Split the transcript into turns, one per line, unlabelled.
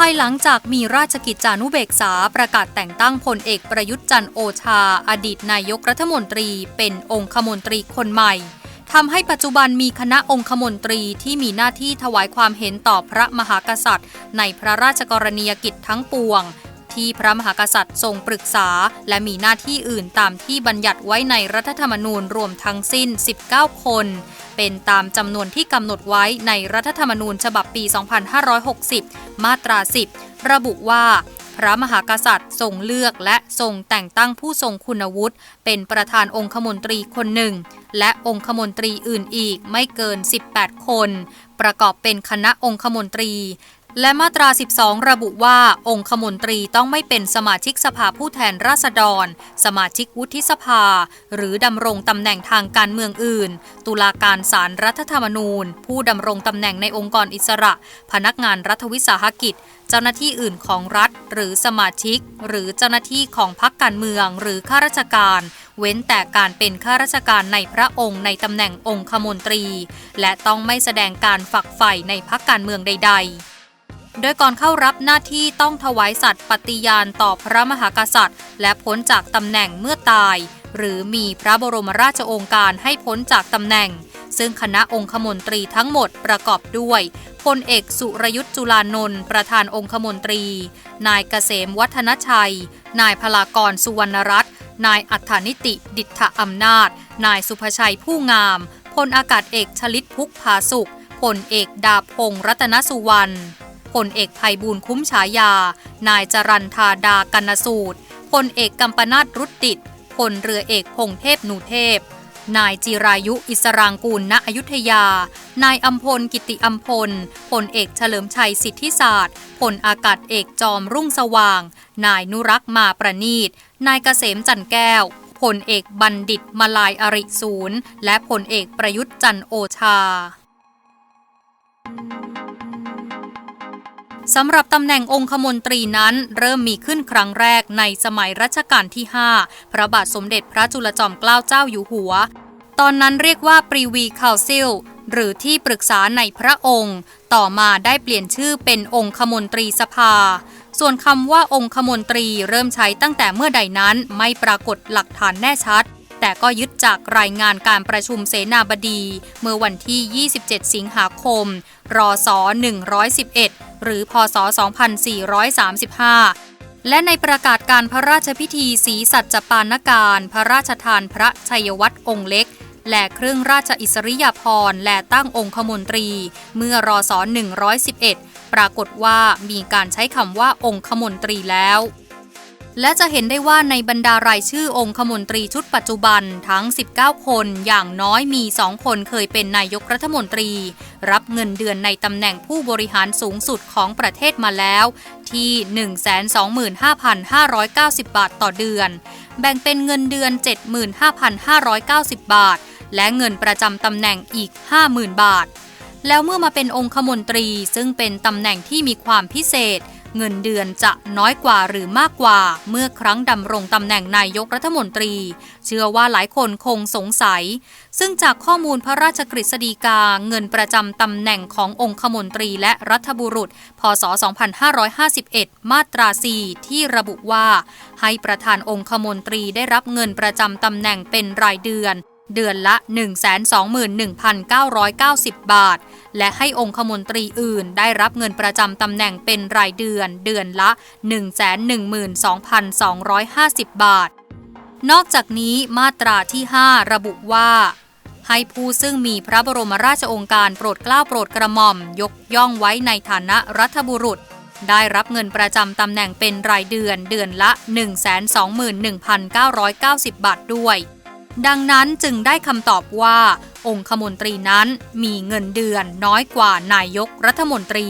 ภายหลังจากมีราชกิจจานุเบกษาประกาศแต่งตั้งพลเอกประยุทธ์จันโอชา อดีตนายกรัฐมนตรี เป็นองคมนตรีคนใหม่ทำให้ปัจจุบันมีคณะองคมนตรีที่มีหน้าที่ถวายความเห็นต่อพระมหากษัตริย์ ในพระราชกรณียกิจทั้งปวง ที่พระมหากษัตริย์ทรงปรึกษา และมีหน้าที่อื่นตามที่บัญญัติไว้ในรัฐธรรมนูญรวมทั้งสิ้น 19 คน เป็นตามจำนวนที่กำหนดไว้ในรัฐธรรมนูญฉบับปี 2560 มาตรา 10 ระบุว่าพระมหากษัตริย์ทรงเลือกและทรงแต่งตั้งผู้ทรงคุณวุฒิ เป็นประธานองคมนตรีคนหนึ่ง และองคมนตรีอื่นอีกไม่เกิน 18 คน ประกอบเป็นคณะองคมนตรี และมาตรา 12 ระบุว่าองคมนตรีต้องไม่เป็นสมาชิกสภาผู้แทนราษฎร สมาชิกวุฒิสภา หรือดำรงตำแหน่งทางการเมืองอื่น ตุลาการศาลรรัฐธรรมนูญ ผู้ดำรงตำแหน่งในองค์กรอิสระ พนักงานรัฐวิสาหกิจ เจ้าหน้าที่อื่นของรัฐ หรือสมาชิก หรือเจ้าหน้าที่ของพรรคการเมือง หรือข้าราชการ เว้นแต่การเป็นข้าราชการในพระองค์ในตำแหน่งองคมนตรี และต้องไม่แสดงการฝักใฝ่ในพรรคการเมืองใด ๆ โดยก่อนเข้ารับหน้าที่ต้องถวายสัตย์ปฏิญาณต่อพระมหากษัตริย์ และพ้นจากตำแหน่งเมื่อตาย หรือมีพระบรมราชโองการให้พ้นจากตำแหน่ง ซึ่งคณะองคมนตรีทั้งหมดประกอบด้วยพลเอกสุรยุทธ์จุลานนท์ประธานองคมนตรี นายเกษมวัฒนชัย นายพลากรสุวรรณรัตน์ นายอัฏฐานิติดิษฐอำนาจ นายสุภชัยผู้งาม พลอากาศเอกชลิตพุกผาสุข พลเอกดาบพงษ์รัตนสุวรรณ พลเอกภัยบูลคุ้มฉายา นายจรันธาดากันสูตรพลเอกกัมปนาตรุดดิตพลเรือเอกพงเทพหนูเทพ นายจิรายุอิสรางกูลณอยุธยา นายอัมพลกิติอัมพลพลเอกเฉลิมชัยสิทธิศาสตร์พลอากาศเอกจอมรุ่งสว่าง นายนุรักษ์มาประนีต นายเกษมจันแก้วพลเอกบัณฑิตมาลายอริศูนย์และพลเอกประยุทธ์จันโอชา สำหรับตำแหน่งองคมนตรีนั้นเริ่มมีขึ้นครั้งแรกในสมัยรัชกาลที่ 5 พระบาทสมเด็จพระจุลจอมเกล้าเจ้าอยู่หัว ตอนนั้นเรียกว่าปรีวีคาวซิลหรือที่ปรึกษาในพระองค์ ต่อมาได้เปลี่ยนชื่อเป็นองคมนตรีสภา ส่วนคำว่าองคมนตรีเริ่มใช้ตั้งแต่เมื่อใดนั้นไม่ปรากฏหลักฐานแน่ชัด แต่ก็ยึดจากรายงานการประชุมเสนาบดี เมื่อวันที่ 27 สิงหาคม รศ 111 หรือพศ 2435 และในประกาศการพระราชพิธีสีสัจปานการ พระราชทานพระชัยวัตรองค์เล็ก และเครื่องราชอิสริยาภรณ์และตั้งองคมนตรี เมื่อรอศ111 ปรากฏว่ามีการใช้คำว่าองคมนตรีแล้วและจะเห็นได้ว่าในบรรดารายชื่อองคมนตรีชุดปัจจุบันทั้ง 19 คนอย่างน้อยมี 2 คนเคยเป็นนายกรัฐมนตรี รับเงินเดือนในตำแหน่งผู้บริหารสูงสุดของประเทศมาแล้ว ที่ 125,590 บาทต่อเดือน แบ่งเป็นเงินเดือน 75,590 บาท และเงินประจำตำแหน่งอีก 50,000 บาท แล้วเมื่อมาเป็นองคมนตรีซึ่งเป็นตำแหน่งที่มีความพิเศษ เงินเดือนจะน้อยกว่าหรือมากกว่า เมื่อครั้งดำรงตำแหน่งนายกรัฐมนตรี เชื่อว่าหลายคนคงสงสัย ซึ่งจากข้อมูลพระราชกฤษฎีกาเงินประจำตำแหน่งขององคมนตรีและรัฐบุรุษ พศ 2551 มาตรา 4 ที่ระบุว่า ให้ประธานองคมนตรีได้รับเงินประจำตำแหน่งเป็นรายเดือน เดือนละ 121,990 บาท และให้องคมนตรีอื่นได้รับเงินประจำตำแหน่งเป็นรายเดือนเดือนละ 112,250 บาท นอกจากนี้มาตราที่ 5 ระบุว่าให้ผู้ซึ่งมีพระบรมราชองค์การโปรดเกล้าโปรดกระหม่อม ยกย่องไว้ในฐานะรัฐบุรุษ ได้รับเงินประจำตำแหน่งเป็นรายเดือนเดือนละ 121,990 บาทด้วย ดังนั้นจึงได้คำตอบว่า องคมนตรีนั้นมีเงินเดือนน้อยกว่านายกรัฐมนตรี